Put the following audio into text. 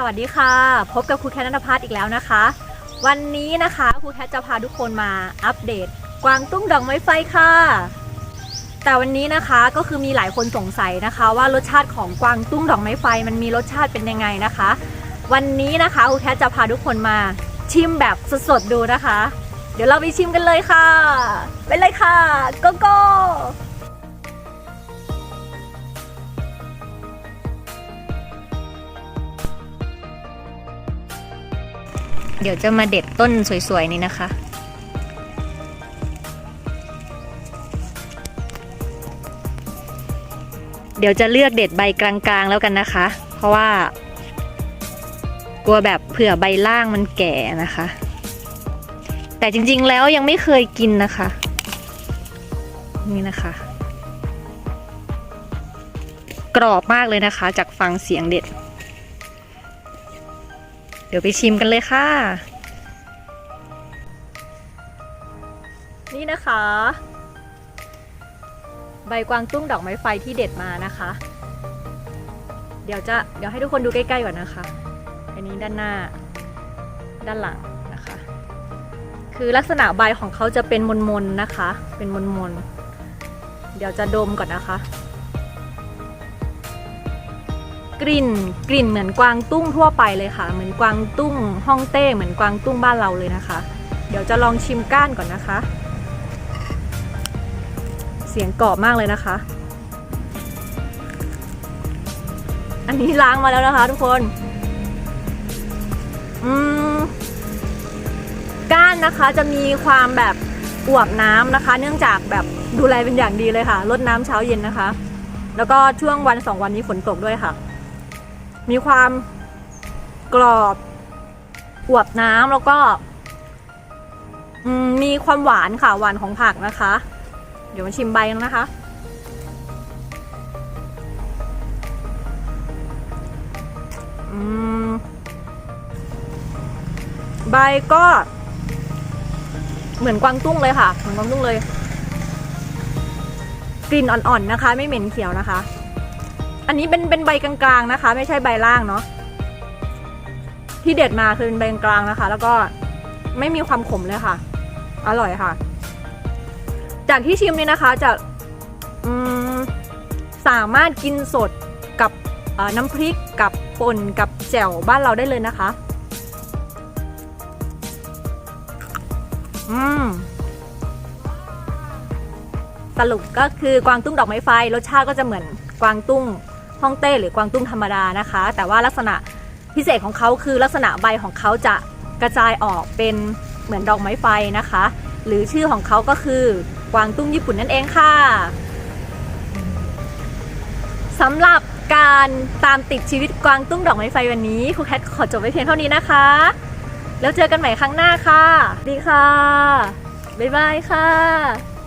สวัสดีค่ะ พบกับครูแคทนันทพัฒน์อีกแล้วนะคะ วันนี้นะคะครูแคทจะพาทุกคนมาอัปเดต กวางตุ้งดอกไม้ไฟค่ะ แต่วันนี้นะคะก็คือมีหลายคนสงสัยนะคะ ว่ารสชาติของกวางตุ้งดอกไม้ไฟมันมีรสชาติเป็นยังไงนะคะ วันนี้นะคะครูแคทจะพาทุกคนมาชิมแบบสดๆดูนะคะ เดี๋ยวเราไปชิมกันเลยค่ะ ไปเลยค่ะโกโก้ เดี๋ยวจะมาเด็ดต้นสวยๆนี้นะคะ เดี๋ยวจะเลือกเด็ดใบกลางๆแล้วกันนะคะ เพราะว่า กลัวแบบเผื่อใบล่างมันแก่นะคะ แต่จริงๆแล้วยังไม่เคยกินนะคะ นี่นะคะ กรอบมากเลยนะคะ จากฟังเสียงเด็ด เดี๋ยวไปชิมกันเลยค่ะ นี่นะคะ ใบกวางตุ้งดอกไม้ไฟที่เด็ดมานะคะ เดี๋ยวจะเดี๋ยวให้ทุกคนดูใกล้ๆก่อนนะคะ อันนี้ด้านหน้า ด้านหลังนะคะ คือลักษณะใบของเขาจะเป็นมนๆนะคะ เป็นมนๆเดี๋ยวจะดมก่อนนะคะ กลิ่นกลิ่นเหมือนกวางตุ้งทั่วไปเลยค่ะ เหมือนกวางตุ้งฮ่องเต้เหมือนกวางตุ้งบ้านเราเลยนะคะ เดี๋ยวจะลองชิมก้านก่อนนะคะ เสียงกรอบมากเลยนะคะ อันนี้ล้างมาแล้วนะคะทุกคนอืมก้านนะคะจะมีความแบบอวบน้ำนะคะ เนื่องจากแบบดูแลเป็นอย่างดีเลยค่ะลดน้ำเช้าเย็นนะคะ แล้วก็ช่วงวันสองวันนี้ฝนตกด้วยค่ะ มีความกรอบอวบน้ำแล้วก็มีความหวานค่ะหวานของผักนะคะ เดี๋ยวมาชิมใบนะคะ ใบก็ เหมือนกวางตุ้งเลยค่ะ เหมือนกวางตุ้งเลย กลิ่นอ่อนๆนะคะ ไม่เหม็นเขียวนะคะ อันนี้เป็นเป็นใบกลางๆนะคะ ไม่ใช่ใบล่างเนาะที่เด็ดมาคือเป็นใบกลางนะคะ แล้วก็ไม่มีความขมเลยค่ะ อร่อยค่ะ จากที่ชิมเนี่ยนะคะจะสามารถกินสดกับน้ำพริกกับป่นกับแจ่วบ้านเราได้เลยนะคะ อืมสรุปก็คือกวางตุ้งดอกไม้ไฟรสชาติก็จะเหมือนกวางตุ้ง ฮ่องเต้หรือกวางตุ้งธรรมดานะคะ แต่ว่าลักษณะพิเศษของเขาคือลักษณะใบของเขาจะกระจายออกเป็นเหมือนดอกไม้ไฟนะคะ หรือชื่อของเขาก็คือกวางตุ้งญี่ปุ่นนั่นเองค่ะสำหรับการตามติดชีวิตกวางตุ้งดอกไม้ไฟวันนี้ครูแคทขอจบไว้เพียงเท่านี้นะคะ แล้วเจอกันใหม่ครั้งหน้าค่ะ ดีค่ะ บ๊ายบายค่ะ